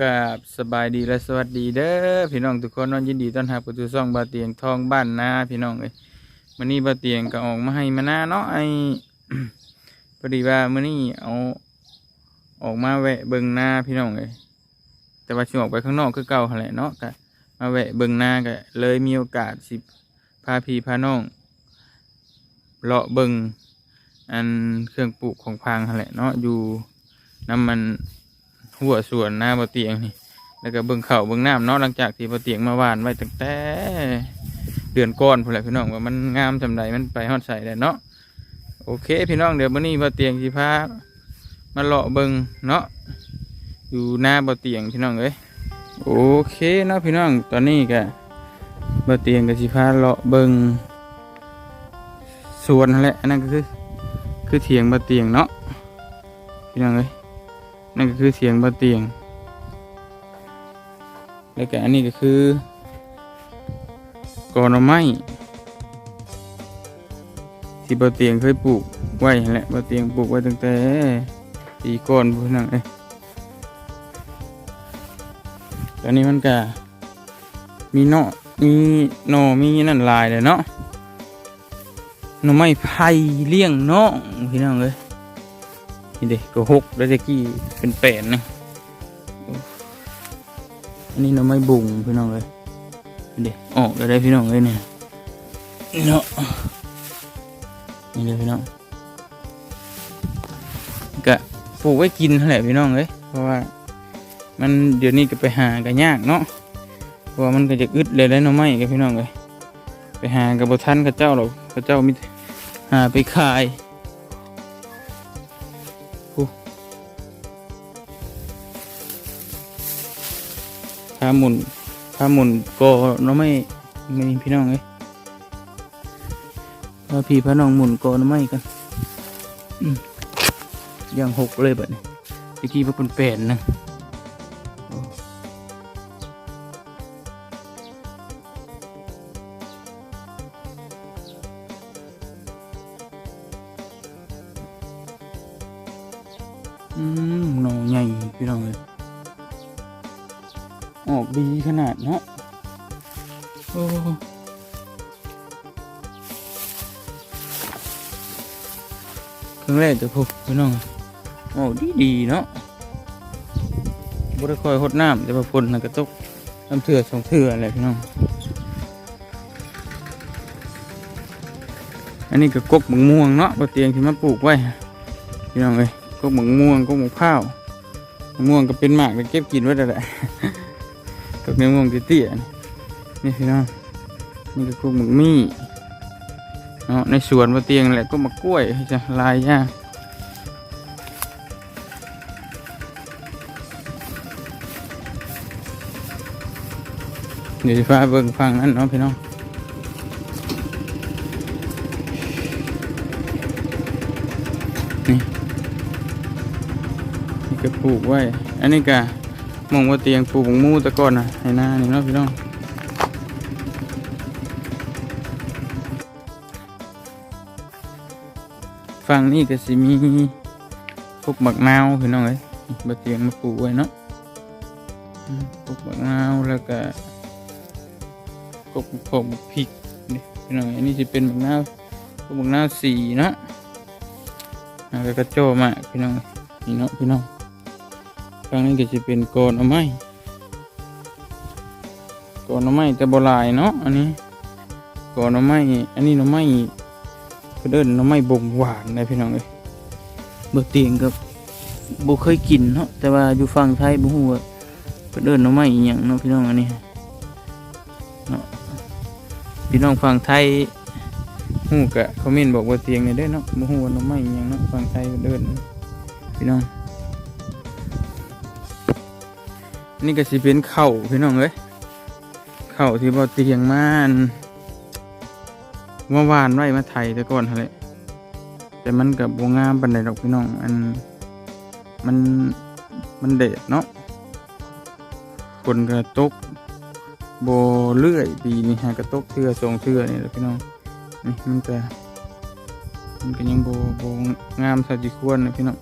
กับสบายดีและสวัสดีเด้อพี่น้องทุกคนนอนยินดีต้อนรับประตูซ่องบาเตียงทองบ้านนาพี่น้องเอ้ยมื้อนี้บาเตียงก็ออกมาให้มานาเนาะไอ้ พอดีว่ามื้อนี้เอาออกมาแวะเบิ่งนาพี่น้องเอ้ยแต่ว่าสิออกไปข้างนอกคือเก่าหั่นแหละเนาะก็มาแวะเบิ่งนาก็เลยมีโอกาสสิพาพี่พาน้องเลาะเบิ่งอันเครื่องปลูกของพางหั่นแหละเนาะอยู่น้ำมัน หัวสวนหน้าบะเตียงนี่แล้วก็เบิ่งเข่าเบิ่งน้ำเนาะหลังจากที่บะเตียงมาหวานไว้ตั้งแต่เดือนก่อนพอแหละพี่น้องว่ามันงามจำใดมันไปฮอดใส่แล้วเนาะโอเค พี่น้องเดี๋ยวมื้อนี้บะเตียงสิพามาเลาะเบิ่งเนาะอยู่หน้าบะเตียงพี่น้องเอ้ยโอเคเนาะพี่น้องตอนนี้ก็บะเตียงก็สิพาเลาะเบิ่งสวนนั่นแหละอันนั้นก็คือ คือเถียงบะเตียงเนาะพี่น้องเอ้ย นั่นก็คือเสียงบนเตียง แล้วก็อันนี้ก็คือกอนไม้ที่บนเตียงเคยปลูกไว้แหละบนเตียงปลูกไว้ตั้งแต่ปีก่อนพูดนั่งเอ้ยตอนนี้มันก็มีเนาะมีหนมีนั่นลายเลยเนาะหน่อไม้ไผ่เลี้ยงเน้องพี่น้องเอ้ย นี่เด็กก็หกแล้วตะกี้เป็นแปดนะอันนี้เราไม่บุงพี่น้องเลยนี่เด็กออกแล้วได้พี่น้องเลยเนี่ยเนาะนี่เลยพี่น้องก็ปลูกไว้กินแหละพี่น้องเลยเพราะว่ามันเดี๋ยวนี้ก็ไปหากันยากเนาะเพราะว่ามันก็จะอึดเลยแล้วเนาะไม่กับพี่น้องเลยไปหากับบทันกับเจ้าหรอกกับเจ้ามิหาไปขาย พาหมุนพาหมุนก็น้อไม่ไม่พี่น้องเลยพาพี่พระน้องหมุนก็น้อไม่กันอย่างหกเลยแบบนี้ตะกี้มันเป็นแปดนะ อืมหน่อใหญ่พี่น้องเลยออกดีขนาดเนาะโอ้ครั้งแรกจะพบพี่น้องโอ้ดีดีเนาะบริคอยหดน้ำแต่พอฝนน่ะก็ตกน้ำเถื่อสองเถื่ออะไรพี่น้อง อันนี้ก็กกหมังม่วงเนาะบนเตียงที่มาปลูกไว้พี่น้องเอ้ย กกหมังม่วงกกหมังข้าวมะม่วงก็เป็นหมากก็เก็บกินไว้แต่แหละกับเนื้อม่วงเตี้ยๆนี่พี่น้องนี่ก็พวกหมึกมี่เนาะในสวนบนเตียงแหละก็มากล้วยจะลายย่างเดี๋ยวจะพาเบิ่งฟังนั้นเนาะพี่น้อง ก็ปลูกไว้ อันนี้ก็มองว่าเตียงปลูกหมูตะก่อนนะให้หน้านี่เนาะพี่น้องฝั่งนี้ก็สิมีพวกบักนาวพี่น้องเอ้ยบะเตียงมาปลูกไว้เนาะพวกบักนาวแล้วก็พวกพวกพริกนี่พี่น้องอันนี้จะเป็นบักนาวพวกบักนาวสีเนาะแล้วก็โจมาพี่น้องนี่เนาะพี่น้อง ครั้งนี้ก็จะเป็นโกนเอาไม้โกนเอาไม้แต่โบราณเนาะอันนี้โกนเอาไม้อันนี้เอาไม้ก็เดินเอาไม้บ่งหวานนะพี่น้องเอ้ยเบิกเตียงกับบ่เคยกินเนาะแต่ว่าอยู่ฝั่งไทยบ่ฮู้ว่าเพิ่นนเอาไม้อีหยังเนาะพี่น้องอันนี้เนาะพี่น้องฝั่งไทยฮู้กะคอมเมนบอกว่าเตียงเนี่เด้เนาะบ่ฮู้ว่าเอาไม้อีหยังเนาะฝั่งไทยเดินพี่น้อง นี่ก็สิเป็นเข่าพี่น้องเอ้ยเข่าที่บ่เตียงมานเมื่อวานไว้มาไทยแต่ก่อนหั่นแหละแต่มันกับบงามปันใดดอกพี่น้องอันมันมันเด็ดเนาะฝนกระตกโบเลื่อยปีนี้ฮะกระตกเทือสองเทือนี่แหละพี่น้องนี่มันก็มันก็ยังโบโบงามสักจีควรนะพี่น้อง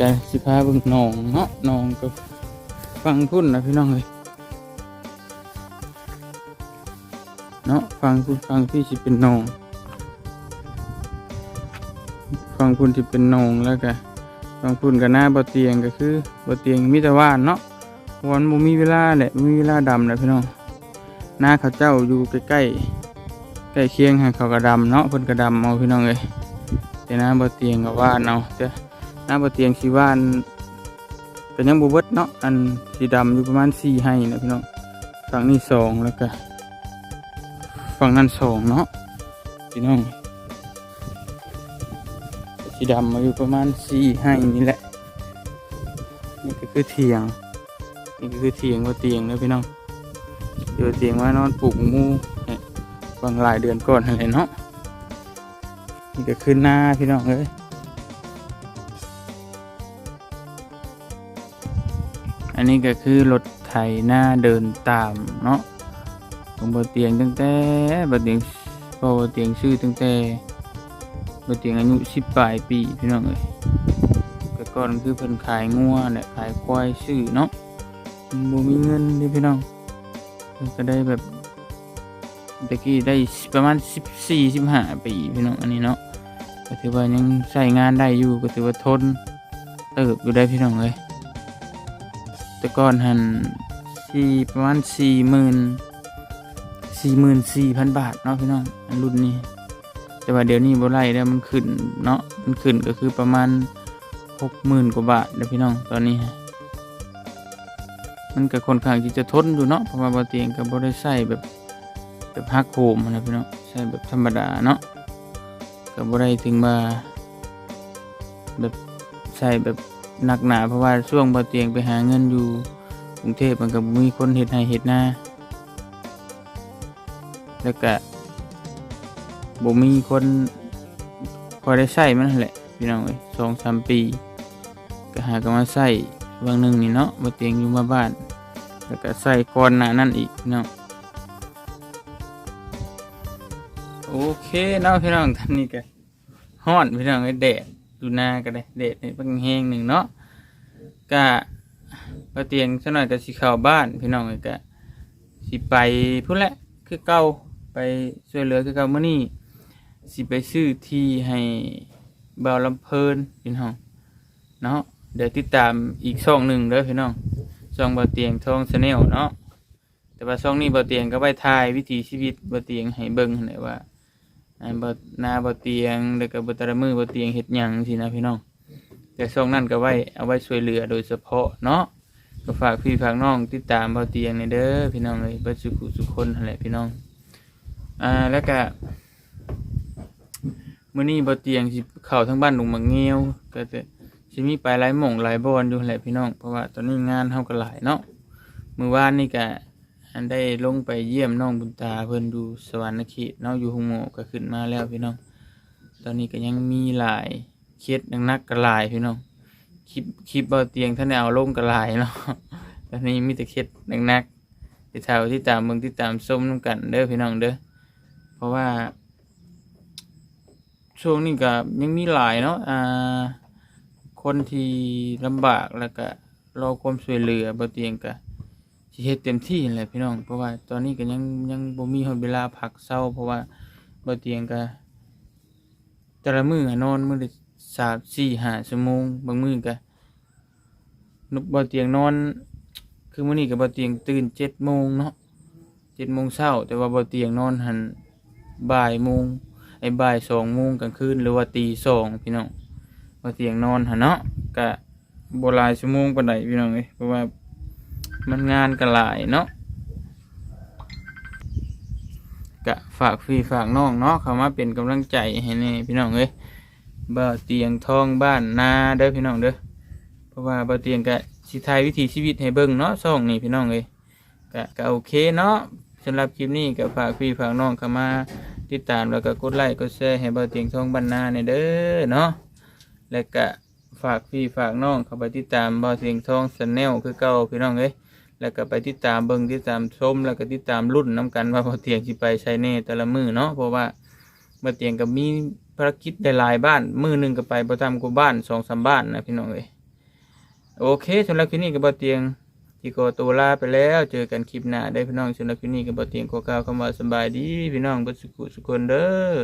กะสิพาเบิ่งนองเนาะนองก็ฟังพุ่นนะพี่น้องเอ้ยเนาะฟังพุ่นฟังที่สิเป็นนอง ฟังพุ่นที่เป็นนองแล้วก็ฟังพุ่นกับหน้าบ่เตียงก็คือบ่เตียงมีแต่ว่านเนาะวันบ่มีเวลาแหละมีเวลาดำแหละพี่น้องหน้าเขาเจ้าอยู่ใกล้ๆใกล้เคียงให้เขาก็ดำเนาะเพิ่นก็ดำเอาพี่น้องเอ้ยแต่หน้าบ่เตียงก็ว่านเอาแต่ห น้าบ่เตียงสิว่านก็ยังบ่เบิดเนาะอันสีดำอยู่ประมาณ4ให้นะพี่น้องฝั่งนี้สองแล้วก็ฝั่งนั้นสองเนาะพี่น้องสีดำมาอยู่ประมาณสี่ให้นี่แหละ นี่ก็คือเถียง นี่ก็คือเถียงว่าเตียงนะพี่น้องเดี๋ยวเตียงว่านอนปลูกมูบางหลายเดือนก่อนอะไรเนาะนี่ก็คือหน้าพี่น้องเอ้ย อันนี้ก็คือรถไถหน้าเดินตามเนาะของบนเตียงตั้งแต่บเตียงบเตียงชื่อตั้งแต่บเตียงอายุสิบปลายปีพี่น้องเอ้ยแต่ก่อนคือเพิ่นขายงัวเนี่ยขายควายซื้อเนาะบ่มีเงินเด้พี่น้องก็ได้แบบตะกี้ได้ประมาณสิบสี่สิบห้าปีพี่น้องอันนี้เนาะก็ถือว่ายังใช้งานได้อยู่ก็ถือว่าทนเติบอยู่ได้พี่น้องเลย แต่ก่อนหันสี่ประมาณสี่หมื่นสี่หมื่นสี่พันบาทเนาะพี่น้องอันรุ่นนี้ แต่ว่าเดี๋ยวนี้บ่ไล่แล้วมันขึ้นเนาะมันขึ้นก็คือประมาณหกหมื่นกว่าบาทเด้อพี่น้องตอนนี้ มันก็ค่อนข้างที่จะทนอยู่เนาะเพราะว่าบ่เตียงก็บ่ได้ใส่แบบแบบฮักโฮมนะพี่น้องใส่แบบธรรมดาเนาะก็บ่ได้ถึงมาแบบใส่แบบ หนักหนาเพราะว่าช่วงบ่เตียงไปหาเงินอยู่กรุงเทพมันก็บ่มีคนเฮ็ดให้เฮ็ดนาแล้วก็บ่มีคนพอได้ใส่มันแหละพี่น้องเอ้ยสองสามปี ก็หากันมาใส่บางหนึ่งนี่เนาะมาเตียงอยู่มาบ้าน แล้วก็ใส่ก่อนหน้านั่นอีกพี่น้องโอเคเนาะพี่น้องท่านนี้ก็ฮ้อนพี่น้องไอ้ยแดด ดูหน้าก็ได้แดดนี่เพิ่งแห้งหนึ่งเนาะก็มาเตียงสักหน่อยก็สิเข้าบ้านพี่น้องเอ้ยก็สิไปพุ่นแหละคือเก่าไปช่วยเหลือคือเก่ามื้อนี้สิไปซื้อที่ให้เบาลำเพลินพี่น้องเนาะเดี๋ยวติดตามอีกช่องหนึ่งเด้อพี่น้องช่องบาเตียงทองชาแนลเนาะแต่ว่าช่องนี้บาเตียงก็ไปถ่ายวิถีชีวิตบาเตียงให้เบิ่งหั่นแหละว่า อันบ่นาบ่เตียงแล้วก็บ่ต่ละมือบ่เตียงเฮ็ดหยังสินะพี่น้อง แต่ช่องนั้นก็ไว้เอาไว้ช่วยเหลือโดยเฉพาะเนาะก็ฝากพี่ฝากน้องติดตามบ่เตียงในเด้อพี่น้องเอ้ยเบ่สุขสุขคนนั่นแหละพี่น้อง อ่าแล้วก็มื้อนี้บ่เตียงสิเข้าทั้งบ้านลุงมังเงียวก็จะสิมีไปหลายหม่องหลายบอนอยู่แหละพี่น้อง เพราะว่าตอนนี้งานเฮาก็หลายเนาะมื้อวานนี่ก็ ได้ลงไปเยี่ยมน้องบุญตาเพิ่นอยู่สวรรณเขตเนาะอยู่หงโมก็ขึ้นมาแล้วพี่น้อง ตอนนี้ก็ยังมีหลายเคสหนักๆก็หลายพี่น้องคลิปคลิปบ่เตียงท่านเอาลงก็หลายเนาะตอนนี้มีแต่เคสหนักๆที่เท่าที่ตามเมืองที่ตามส้มน้ำกันเด้อพี่น้องเด้อเพราะว่าช่วงนี้ก็ยังมีหลายเนาะอ่าคนที่ลำบากแล้วก็รอความช่วยเหลือบาเตียงก็ สิเฮ็ดเต็มที่แหละพี่น้อง เพราะว่าตอนนี้ก็ยังยังบ่มีหนเวลาพักเศร้า เพราะว่าบเตียงก็แต่ละมื้อนอนมื้อละสามสี่ห้าชั่วโมงบางมื้อก็บเตียงนอน คือมื้อนี้ก็บ่เตียงตื่นเจ็ดโมงเนาะเจ็ดโมงเช้า แต่ว่าบ่เตียงนอนหันบ่ายโมงไอ้บ่ายสองโมงกลางคืนหรือว่าตีสองพี่น้องบ่เตียงนอนหันเนาะก็บ่หลายชั่วโมงปานใดพี่น้องเอ้ยเพราะว่า มันงานก็หลายเนาะก็ฝากพี่ฝากน้องเนาะเข้ามาเป็นกำลังใจให้แน่พี่น้องเอ้ยบ่เตียงทองบ้านนาเด้อพี่น้องเด้อเพราะว่าบ่เตียงก็สิถ่ายวิถีชีวิตให้เบิ่งเนาะช่องนี้พี่น้องเอ้ยก็ก็โอเคเนาะสำหรับคลิปนี้ก็ฝากพี่ฝากน้องเข้ามาติดตามแล้วก็กดไลค์กดแชร์ให้บ่เตียงทองบรรณาเนี่ยเด้อเนาะแล้วก็ฝากพี่ฝากน้องเข้าไปติดตามบ่เตียงทองชาแนลคือเก่าพี่น้องเอ้ย แล้วก็ไปติดตามเบิ่งติดตามชมแล้วก็ติดตามรุ่นน้กันว่าบ่เตียงสิไปใช้แน่แต่ละมือเนาะเพราะว่าบ่อเตียงก็มีภารกิจหลายบ้าน มือหนึ่งก็ไปบ่ต่ำกว่าบ้าน2-3บ้านนะพี่น้องเอ้ยโอเคสำหรับคลิปนี้ก็บ่เตียงที่ขอตัวลาไปแล้วเจอกันคลิปหน้าได้พี่น้องสำหรับคลิปนี้ก็บ่เตียงขอกล่าวคำว่าสบายดีพี่น้องบ่สุขสุขคนเด้อ